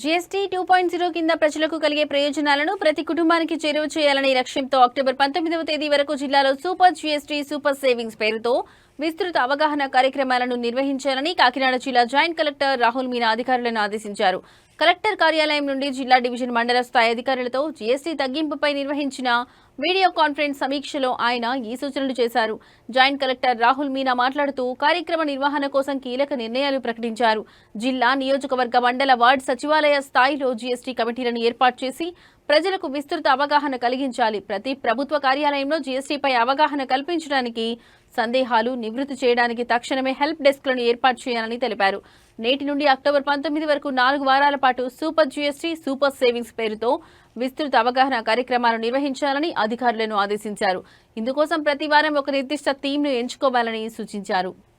GST two point zero కింద ప్రజలకు కలిగే ప్రయోజనాలను ప్రతి కుటుంబానికి చేరువ చేయాలనే లక్ష్యంతో అక్టోబర్ పంతొమ్మిదవ తేదీ వరకు జిల్లాలో సూపర్ జీఎస్టీ సూపర్ సేవింగ్స్ పేరుతో విస్తృత అవగాహన కార్యక్రమాలను నిర్వహించాలని కాకినాడ జిల్లా జాయింట్ కలెక్టర్ రాహుల్ మీనా అధికారులను ఆదేశించారు. కలెక్టర్ కార్యాలయం నుండి జిల్లా డివిజన్ మండల స్థాయి అధికారులతో జీఎస్టీ తగ్గింపుపై నిర్వహించిన వీడియో కాన్ఫరెన్స్ సమీక్షలో ఆయన ఈ సూచనలు చేశారు. జాయింట్ కలెక్టర్ రాహుల్ మీనా మాట్లాడుతూ కార్యక్రమ నిర్వహణ కోసం కీలక నిర్ణయాలు ప్రకటించారు. జిల్లా నియోజకవర్గ మండల వార్డు సచివాలయ స్థాయిలో జీఎస్టీ కమిటీలను ఏర్పాటు చేసి ప్రజలకు విస్తృత అవగాహన కలిగించాలి. ప్రతి ప్రభుత్వ కార్యాలయంలో జీఎస్టీపై అవగాహన కల్పించడానికి సందేహాలు నివృత్తి చేయడానికి తక్షణమే హెల్ప్ డెస్క్లను ఏర్పాటు చేయాలని తెలిపారు. నేటి నుండి అక్టోబర్ పంతొమ్మిది వరకు నాలుగు వారాల పాటు సూపర్ జీఎస్టీ సూపర్ సేవింగ్స్ పేరుతో విస్తృత అవగాహన కార్యక్రమాలు నిర్వహించాలని అధికారులను ఆదేశించారు. ఇందుకోసం ప్రతి వారం ఒక నిర్దిష్ట థీమ్ను ఎంచుకోవాలని సూచించారు.